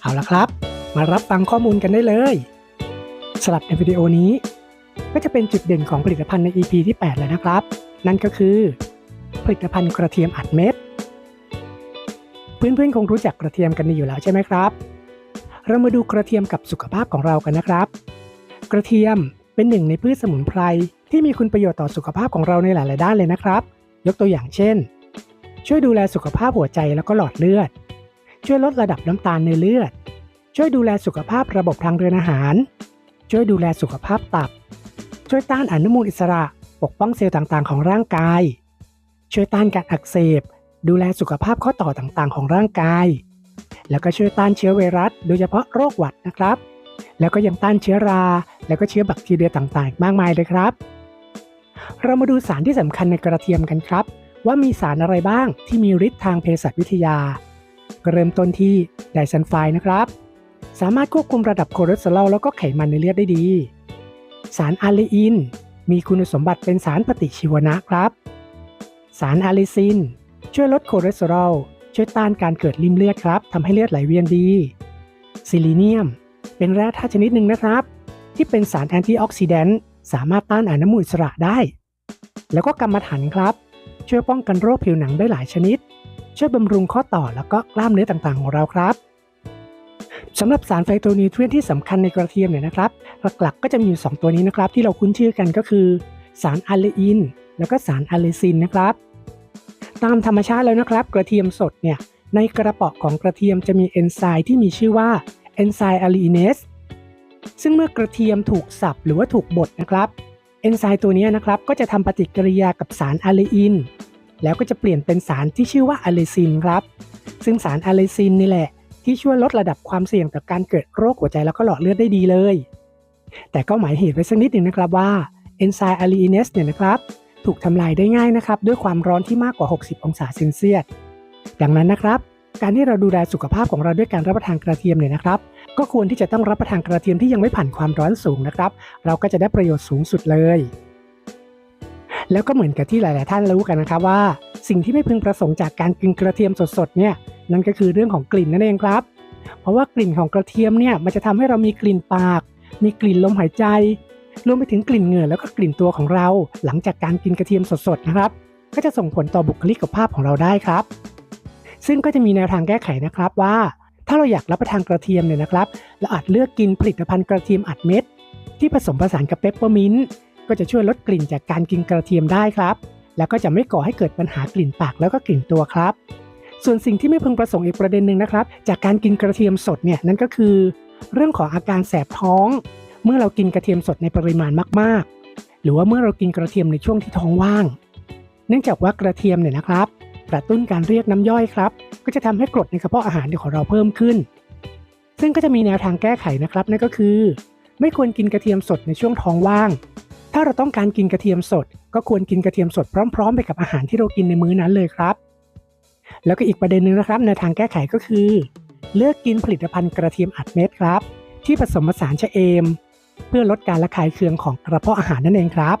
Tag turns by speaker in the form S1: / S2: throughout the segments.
S1: เอาละครับ มารับฟังข้อมูลกันได้เลยสำหรับในวิดีโอนี้ ก็จะเป็นจุดเด่นของผลิตภัณฑ์ใน EP ที่8แล้วนะครับ นั่นก็คือ ผลิตภัณฑ์กระเทียมอัดเม็ดเพื่อนๆคงรู้จักกระเทียมกันดีอยู่แล้วใช่ไหมครับ เรามาดูกระเทียมกับสุขภาพของเรากันนะครับ กระเทียมเป็นหนึ่งในพืชสมุนไพรที่มีคุณประโยชน์ต่อสุขภาพของเราในหลาย ๆ ด้านเลยนะครับ ยกตัวอย่างเช่น ช่วยดูแลสุขภาพหัวใจแล้วก็หลอดเลือด ช่วยลดระดับน้ำตาลในเลือด ช่วยดูแลสุขภาพระบบทางเดินอาหาร ช่วยดูแลสุขภาพตับ ช่วยต้านอนุมูลอิสระ ปกป้องเซลล์ต่างๆ ของร่างกาย ช่วยต้านการอักเสบ ดูแลสุขภาพข้อต่อต่างๆ ของร่างกาย แล้วก็ช่วยต้านเชื้อไวรัส โดยเฉพาะโรคหวัดนะครับ แล้วก็ยังต้านเชื้อรา แล้วก็เชื้อแบคทีเรียต่างๆ มากมายเลยครับ เรามาดูสารที่สำคัญในกระเทียมกันครับ ว่ามีสารอะไรบ้างที่มีฤทธิ์ทางเภสัชวิทยา ก็เริ่มต้นที่ไดซันไฟนะครับ สามารถควบคุมระดับคอเลสเตอรอลแล้วก็ไขมันในเลือดได้ดี สารอะเลอิน มีคุณสมบัติเป็นสารปฏิชีวนะครับ สารอะลิซิน ช่วยลดคอเลสเตอรอลช่วยต้านการเกิดริ่มเลือดครับทำให้เลือดไหลเวียนดีซิลิเนียม เป็นแร่ธาตุชนิดหนึ่งนะครับ ที่เป็นสารแอนตี้ออกซิแดนต์สามารถต้านอนุมูลอิสระได้ แล้วก็กรรมฐานครับ ช่วยป้องกันโรคผิวหนังได้หลายชนิด ช่วยบำรุงข้อต่อแล้วก็กล้ามเนื้อต่างๆ ของเราครับสำหรับสารไฟโตนิวเทรียนที่สำคัญในกระเทียมเนี่ยนะครับ หลักๆ ก็จะมีอยู่ 2 ตัวนี้นะครับ ที่เราคุ้นชื่อกันก็คือ สารอะเลอิน แล้วก็สารอะเลซินนะครับ ตามธรรมชาติแล้วนะครับ กระเทียมสดเนี่ยในกระป๋อของกระเทียมจะมีเอนไซม์ที่มีชื่อว่าเอนไซม์อะลีอินเนสซึ่งเมื่อกระเทียมถูกสับหรือว่าถูกบดนะครับเอนไซม์ตัวนี้นะครับก็จะทำปฏิกิริยากับสารอะเลอิน แล้วก็จะเปลี่ยนเป็นสารที่ชื่อว่าอะเลซินครับ ซึ่งสารอะเลซินนี่แหละ ที่ช่วยลดระดับความเสี่ยงต่อการเกิดโรคหัวใจแล้วก็หลอดเลือดได้ดีเลย แต่ก็หมายเหตุไว้สักนิดหนึ่งนะครับว่าเอนไซม์อะลีอินเนสเนี่ยนะครับถูกทำลายได้ง่ายนะครับด้วยความร้อนที่มากกว่า 60 องศาเซนเซียส ดังนั้นนะครับ การที่เราดูแลสุขภาพของเราด้วยการรับประทานกระเทียมเนี่ยนะครับ ก็ควรที่จะต้องรับประทานกระเทียมที่ยังไม่ผ่านความร้อนสูงนะครับ เราก็จะได้ประโยชน์สูงสุดเลย แล้วก็เหมือนกับที่หลาย ๆ ท่านรู้กันนะครับว่า สิ่งที่ไม่พึงประสงค์จากการกินกระเทียมสด ๆ เนี่ยนั่นก็คือเรื่องของกลิ่นนั่นเองครับ เพราะว่ากลิ่นของกระเทียมเนี่ยมันจะทำให้เรามีกลิ่นปาก มีกลิ่นลมหายใจรวมไปถึงกลิ่นเหงื่อแล้วก็กลิ่นตัวของเรา หลังจากการกินกระเทียมสด ๆ นะครับ ก็จะส่งผลต่อบุคลิกภาพของเราได้ครับ ซึ่งก็จะมีแนวทางแก้ไขนะครับว่า ถ้าเราอยากรับประทานกระเทียมเนี่ยนะครับเราอาจเลือกกินผลิตภัณฑ์กระเทียมอัดเม็ดที่ผสมผสานกับเปปเปอร์มินต์ ก็จะช่วยลดกลิ่นจากการกินกระเทียมได้ครับ แล้วก็จะไม่ก่อให้เกิดปัญหากลิ่นปากแล้วก็กลิ่นตัวครับ ส่วนสิ่งที่ไม่พึงประสงค์อีกประเด็นหนึ่งนะครับ จากการกินกระเทียมสดเนี่ยนั่นก็คือ เรื่องของอาการแสบท้อง เมื่อเรากินกระเทียมสดในปริมาณมากๆ หรือว่าเมื่อเรากินกระเทียมในช่วงที่ท้องว่าง เนื่องจากว่ากระเทียมเนี่ยนะครับกระตุ้นการเรียกน้ำย่อยครับ ก็จะทำให้กรดในกระเพาะอาหารของเราเพิ่มขึ้น ซึ่งก็จะมีแนวทางแก้ไขนะครับนั่นก็คือ ไม่ควรกินกระเทียมสดในช่วงท้องว่าง ถ้าเราต้องการกินกระเทียมสด ก็ควรกินกระเทียมสดพร้อม ๆ ไปกับอาหารที่เรากินในมื้อนั้นเลยครับ แล้วก็อีกประเด็นหนึ่งนะครับแนทางแก้ไขก็คือ เลือกกินผลิตภัณฑ์กระเทียมอัดเม็ดครับ ที่ผสมผสานชะเอม เพื่อลดการระคายเคืองของกระเพาะอาหารนั่นเองครับ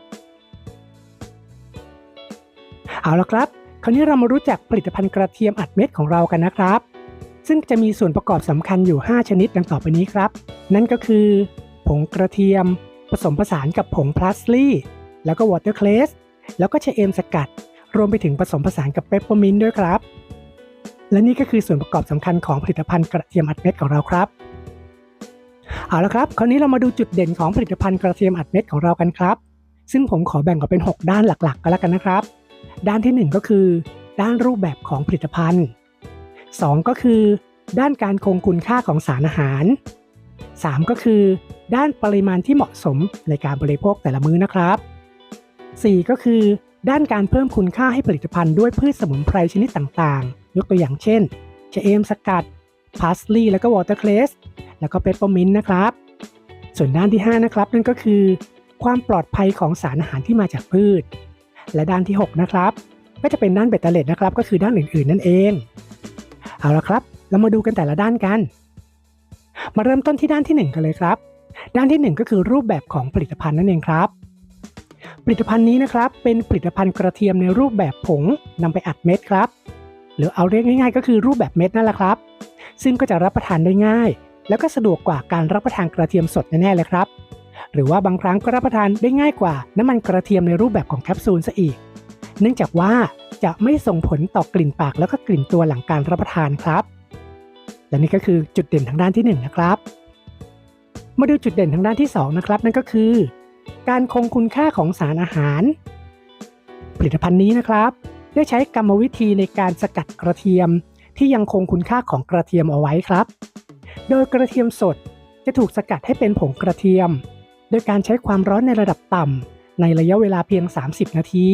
S1: เอาละครับ คราวนี้เรามารู้จักผลิตภัณฑ์กระเทียมอัดเม็ดของเรากันนะครับ ซึ่งจะมีส่วนประกอบสำคัญอยู่ 5 ชนิดดังต่อไปนี้ครับ นั่นก็คือ ผงกระเทียม ผสมผสานกับผงพลาสลี่แล้วก็วอเตอร์เคลสแล้วก็ชะเอมสกัด รวมไปถึงผสมผสานกับเปปเปอร์มินต์ด้วยครับ และนี่ก็คือส่วนประกอบสำคัญของผลิตภัณฑ์กระเทียมอัดเม็ดของเราครับ เอาละครับ คราวนี้เรามาดูจุดเด่นของผลิตภัณฑ์กระเทียมอัดเม็ดของเรากันครับ ซึ่งผมขอแบ่งออกเป็น 6 ด้านหลักๆ ก็แล้วกันนะครับ ด้านที่ 1 ก็คือ ด้านรูปแบบของผลิตภัณฑ์ 2 ก็คือ ด้านการคงคุณค่าของสารอาหาร 3 ก็คือ ด้านปริมาณที่เหมาะสมในการบริโภคแต่ละมื้อนะครับ 4 ก็คือ ด้านการเพิ่มคุณค่าให้ผลิตภัณฑ์ด้วยพืชสมุนไพรชนิดต่างๆ ยกตัวอย่างเช่นชะเอมสกัดพาสลีย์แล้วก็วอเตอร์เคลสแล้วก็เปปเปอร์มินต์นะครับ ส่วนด้านที่ 5 นะครับ นั่นก็คือ ความปลอดภัยของสารอาหารที่มาจากพืช และด้านที่ 6 นะครับ ก็จะเป็นด้านเบตเตอร์เลตนะครับ ก็คือด้านอื่นๆ นั่นเอง เอาละครับ เรามาดูกันแต่ละด้านกัน มาเริ่มต้นที่ด้านที่ 1 กันเลยครับ ด้านที่ 1 ก็คือรูปแบบของผลิตภัณฑ์นั่นเองครับ ผลิตภัณฑ์นี้นะครับเป็นผลิตภัณฑ์กระเทียมในรูปแบบผงนำไปอัดเม็ดครับ หรือเอาเรียกง่ายๆ ก็คือรูปแบบเม็ดนั่นแหละครับ ซึ่งก็จะรับประทานได้ง่าย แล้วก็สะดวกกว่าการรับประทานกระเทียมสดแน่ๆเลยครับ หรือว่าบางครั้งก็รับประทานได้ง่ายกว่าน้ำมันกระเทียมในรูปแบบของแคปซูลซะอีก เนื่องจากว่าจะไม่ส่งผลต่อกลิ่นปากแล้วก็กลิ่นตัวหลังการรับประทานครับ และนี่ก็คือจุดเด่นทางด้านที่หนึ่งนะครับ มาดูจุดเด่นทางด้านที่สองนะครับ นั่นก็คือ การคงคุณค่าของสารอาหาร ผลิตภัณฑ์นี้นะครับ ได้ใช้กรรมวิธีในการสกัดกระเทียม ที่ยังคงคุณค่าของกระเทียมเอาไว้ครับ โดยกระเทียมสดจะถูกสกัดให้เป็นผงกระเทียม โดยการใช้ความร้อนในระดับต่ำในระยะเวลาเพียง 30 นาที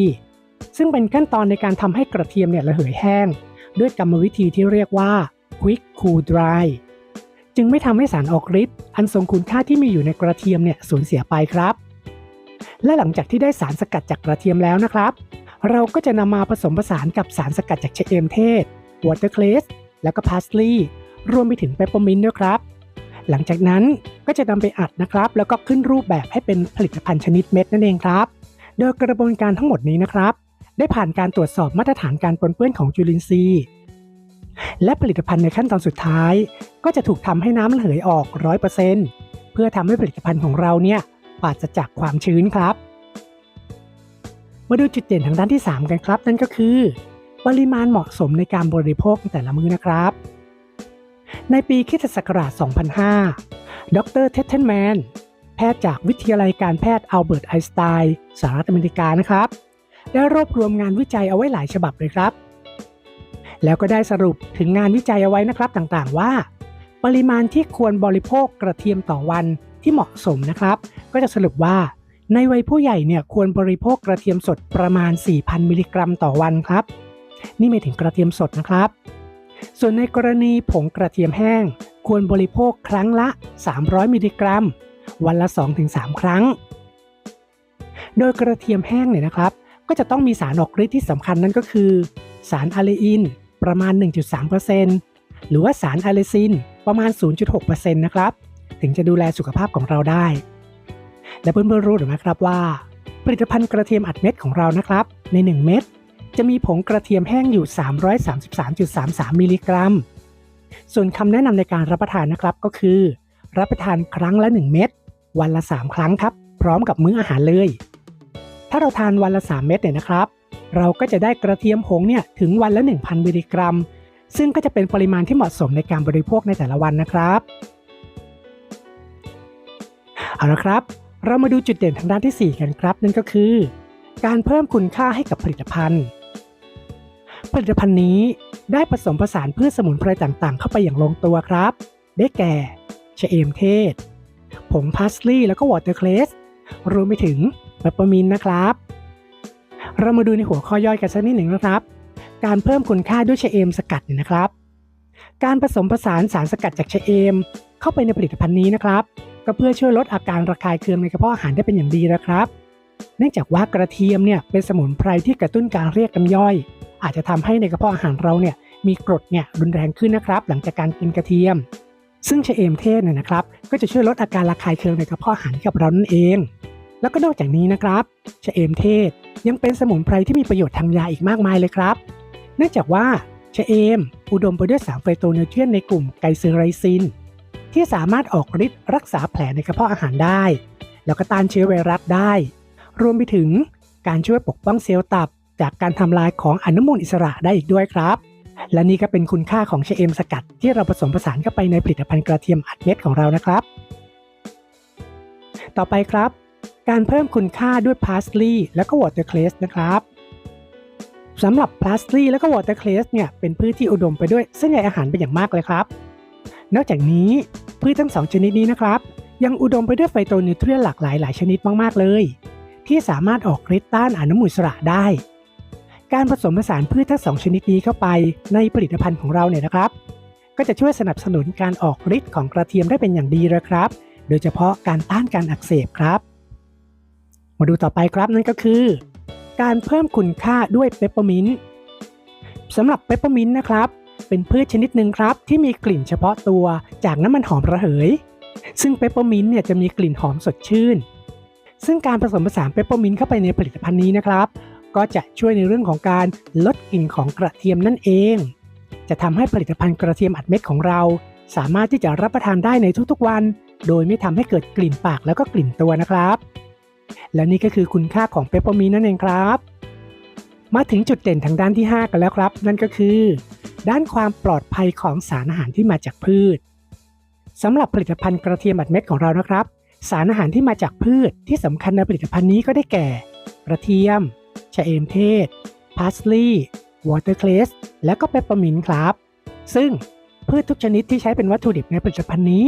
S1: ซึ่งเป็นขั้นตอนในการทำให้กระเทียมเนี่ยระเหยแห้ง ด้วยกรรมวิธีที่เรียกว่า quick cool dry จึงไม่ทำให้สารออกฤทธิ์อันทรงคุณค่าที่มีอยู่ในกระเทียมเนี่ยสูญเสียไปครับ และหลังจากที่ได้สารสกัดจากกระเทียมแล้วนะครับ เราก็จะนำมาผสมผสานกับสารสกัดจากชะเอมเทศวอเตอร์เคลสแล้วก็พาสลีย์รวมไปถึงเปปเปอร์มินต์ด้วยครับ หลังจากนั้นก็จะนำไปอัดนะครับ แล้วก็ขึ้นรูปแบบให้เป็นผลิตภัณฑ์ชนิดเม็ดนั่นเองครับ โดยกระบวนการทั้งหมดนี้นะครับ ได้ผ่านการตรวจสอบมาตรฐานการปนเปื้อนของจุลินทรีย์ และผลิตภัณฑ์ในขั้นตอนสุดท้าย ก็จะถูกทำให้น้ำระเหยออก 100%เพื่อทำให้ผลิตภัณฑ์ของเราเนี่ยปราศจากความชื้นครับ มาดูจุดเด่นทางด้านที่ 3 กันครับ นั่นก็คือ ปริมาณเหมาะสมในการบริโภคในแต่ละมื้อนะครับ ในปีคริสตศักราช 2005 ดรเท t เทนแมน แพทย์จากวิทยาลัยการแพทย์อัลเบิร์ตไอน์สไตน์สหรัฐอเมริกานะครับ ได้รวบรวมงานวิจัยเอาไว้หลายฉบับเลยครับ แล้วก็ได้สรุปถึงงานวิจัยเอาไว้นะครับต่างๆว่า ปริมาณที่ควรบริโภคกระเทียมต่อวันที่เหมาะสมนะครับ ก็จะสรุปว่า ในวัยผู้ใหญ่เนี่ยควรบริโภคกระเทียมสดประมาณ 4,000 มิลลิกรัมต่อวันครับ นี่ไม่ถึงกระเทียมสดนะครับ ส่วนในกรณีผงกระเทียมแห้ง ควรบริโภคครั้งละ 300 มิลลิกรัม วันละ 2-3 ครั้ง โดยกระเทียมแห้งเนี่ยนะครับ ก็จะต้องมีสารออกฤทธิ์ที่สำคัญนั่นก็คือ สารอะเลอิน ประมาณ 1.3%หรือว่าสารอะเลซินประมาณ 0.6%นะครับ ถึงจะดูแลสุขภาพของเราได้ และเพื่อนๆรู้หรือไม่ครับว่า ผลิตภัณฑ์กระเทียมอัดเม็ดของเรานะครับ ใน 1 เม็ดจะมีผงกระเทียมแห้งอยู่ 333.33 มิลลิกรัม ส่วนคำแนะนำในการรับประทานนะครับก็คือ รับประทานครั้งละ 1 เม็ดวันละ 3 ครั้งครับ พร้อมกับมื้ออาหารเลย ถ้าเราทานวันละ 3 เม็ดเนี่ยนะครับ เราก็จะได้กระเทียมผงเนี่ยถึงวันละ 1,000 มิลลิกรัม ซึ่งก็จะเป็นปริมาณที่เหมาะสมในการบริโภคในแต่ละวันนะครับเอาละครับ เรามาดูจุดเด่นทางด้านที่ 4 กันครับ นั่นก็คือ การเพิ่มคุณค่าให้กับผลิตภัณฑ์ ผลิตภัณฑ์นี้ได้ผสมผสานพืชสมุนไพรต่างๆ เข้าไปอย่างลงตัวครับ ได้แก่ชะเอมเทศ ผงพาสลีย์แล้วก็วอเตอร์เคลสรวมไปถึงเปปเปอร์มินนะครับ เรามาดูในหัวข้อย่อยกันสักนิดหนึ่งนะครับ การเพิ่มคุณค่าด้วยชะเอมสกัดเนี่ยนะครับ การผสมผสานสารสกัดจากชะเอม เข้าไปในผลิตภัณฑ์นี้นะครับ ก็เพื่อช่วยลดอาการระคายเคืองในกระเพาะอาหารได้เป็นอย่างดีนะครับ เนื่องจากว่ากระเทียมเนี่ยเป็นสมุนไพรที่กระตุ้นการเรียกน้ำย่อย อาจจะทำให้ในกระเพาะอาหารเราเนี่ยมีกรดเนี่ยรุนแรงขึ้นนะครับ หลังจากการกินกระเทียม ซึ่งชะเอมเทศเนี่ยนะครับ ก็จะช่วยลดอาการระคายเคืองในกระเพาะอาหารกับเรานั่นเอง แล้วก็นอกจากนี้นะครับชะเอมเทศ ยังเป็นสมุนไพรที่มีประโยชน์ทางยาอีกมากมายเลยครับ เนื่องจากว่าชะเอม อุดมไปด้วยสารไฟโตนิวเทรียนในกลุ่มไกเซอไรซิน ที่สามารถออกฤทธิ์รักษาแผลในกระเพาะอาหารได้ แล้วก็ต้านเชื้อไวรัสได้ รวมไปถึงการช่วยปกป้องเซลล์ตับ จากการทำลายของอนุมูลอิสระได้อีกด้วยครับ และนี่ก็เป็นคุณค่าของชะเอมสกัดที่เราผสมผสานเข้าไปในผลิตภัณฑ์กระเทียมอัดเม็ดของเรานะครับ ต่อไปครับ การเพิ่มคุณค่าด้วยพาสลีย์และก็วอเตอร์เคลสนะครับสำหรับพาสลีย์และก็วอเตอร์เคลสเนี่ยเป็นพืชที่อุดมไปด้วยเส้นใยอาหารเป็นอย่างมากเลยครับ นอกจากนี้พืชทั้งสองชนิดนี้นะครับ ยังอุดมไปด้วยไฟโตนิวเทรียนหลากหลายหลายชนิดมากๆเลย ที่สามารถออกฤทธิ์ต้านอนุมูลอิสระได้ การผสมผสานพืชทั้งสองชนิดนี้เข้าไปในผลิตภัณฑ์ของเราเนี่ยนะครับ ก็จะช่วยสนับสนุนการออกฤทธิ์ของกระเทียมได้เป็นอย่างดีเลยครับ โดยเฉพาะการต้านการอักเสบครับ มาดูต่อไปครับนั่นก็คือ การเพิ่มคุณค่าด้วยเปปเปอร์มินต์สำหรับเปปเปอร์มินต์นะครับ เป็นพืชชนิดหนึ่งครับ ที่มีกลิ่นเฉพาะตัวจากน้ำมันหอมระเหย ซึ่งเปปเปอร์มินต์เนี่ยจะมีกลิ่นหอมสดชื่น ซึ่งการผสมผสานเปปเปอร์มินต์เข้าไปในผลิตภัณฑ์นี้นะครับ ก็จะช่วยในเรื่องของการลดกลิ่นของกระเทียมนั่นเอง จะทำให้ผลิตภัณฑ์กระเทียมอัดเม็ดของเรา สามารถที่จะรับประทานได้ในทุกๆวัน โดยไม่ทำให้เกิดกลิ่นปากแล้วก็กลิ่นตัวนะครับ และนี่ก็คือคุณค่าของเปปเปอร์มีนั่นเองครับ มาถึงจุดเด่นทางด้านที่ 5 กันแล้วครับ นั่นก็คือ ด้านความปลอดภัยของสารอาหารที่มาจากพืชสำหรับผลิตภัณฑ์กระเทียมอัดเม็ดของเรานะครับ สารอาหารที่มาจากพืชที่สำคัญในผลิตภัณฑ์นี้ก็ได้แก่ กระเทียมชะเอมเทศพาสลีย์วอเตอร์เคลสและก็เปปเปอร์มินต์ครับ ซึ่งพืชทุกชนิดที่ใช้เป็นวัตถุดิบในผลิตภัณฑ์นี้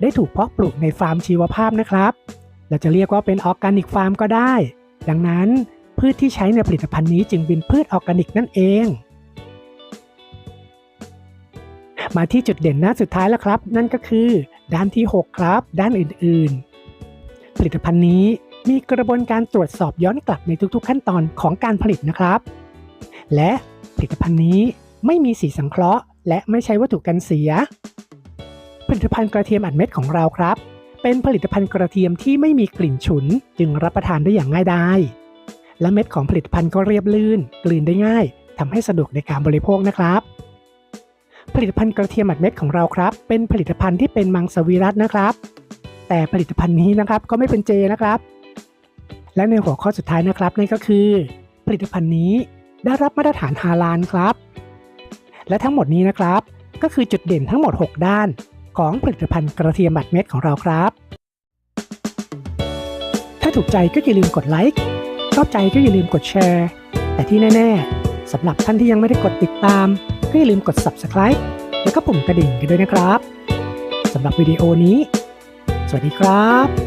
S1: ได้ถูกเพาะปลูกในฟาร์มชีวภาพนะครับ เราจะเรียกว่าเป็นออร์แกนิกฟาร์มก็ได้ ดังนั้นพืชที่ใช้ในผลิตภัณฑ์นี้จึงเป็นพืชออร์แกนิกนั่นเอง มาที่จุดเด่นด้าสุดท้ายแล้วครับ นั่นก็คือด้านที่ 6 ครับ ด้านอื่น ๆ ผลิตภัณฑ์นี้มีกระบวนการตรวจสอบย้อนกลับในทุกๆ ขั้นตอนของการผลิตนะครับ และผลิตภัณฑ์นี้ไม่มีสีสังเคราะห์ และไม่ใช้วัตถุกันเสีย ผลิตภัณฑ์กระเทียมอัดเม็ดของเราครับ เป็นผลิตภัณฑ์กระเทียมที่ไม่มีกลิ่นฉุน จึงรับประทานได้อย่างง่ายดายและเม็ดของผลิตภัณฑ์ก็เรียบลื่น กลืนได้ง่ายทำให้สะดวกในการบริโภคนะครับ ผลิตภัณฑ์กระเทียมอัดเม็ดของเราครับ เป็นผลิตภัณฑ์ที่เป็นมังสวิรัตนะครับ แต่ผลิตภัณฑ์นี้นะครับก็ไม่เป็นเจนะครับ และในหัวข้อสุดท้ายนะครับนั่นก็คือ ผลิตภัณฑ์นี้ได้รับมาตรฐานฮาลาลครับ และทั้งหมดนี้นะครับ ก็คือจุดเด่นทั้งหมด 6 ด้าน ของผลิตภัณฑ์กระเทียมบัดเม็ดของเราครับ ถ้าถูกใจก็อย่าลืมกดไลค์ชอบใจก็อย่าลืมกดแชร์ แต่ที่แน่ๆสำหรับท่านที่ยังไม่ได้กดติดตาม ก็อย่าลืมกด subscribe แล้วก็ปุ่มกระดิ่งกันด้วยนะครับสำหรับวิดีโอนี้ สวัสดีครับ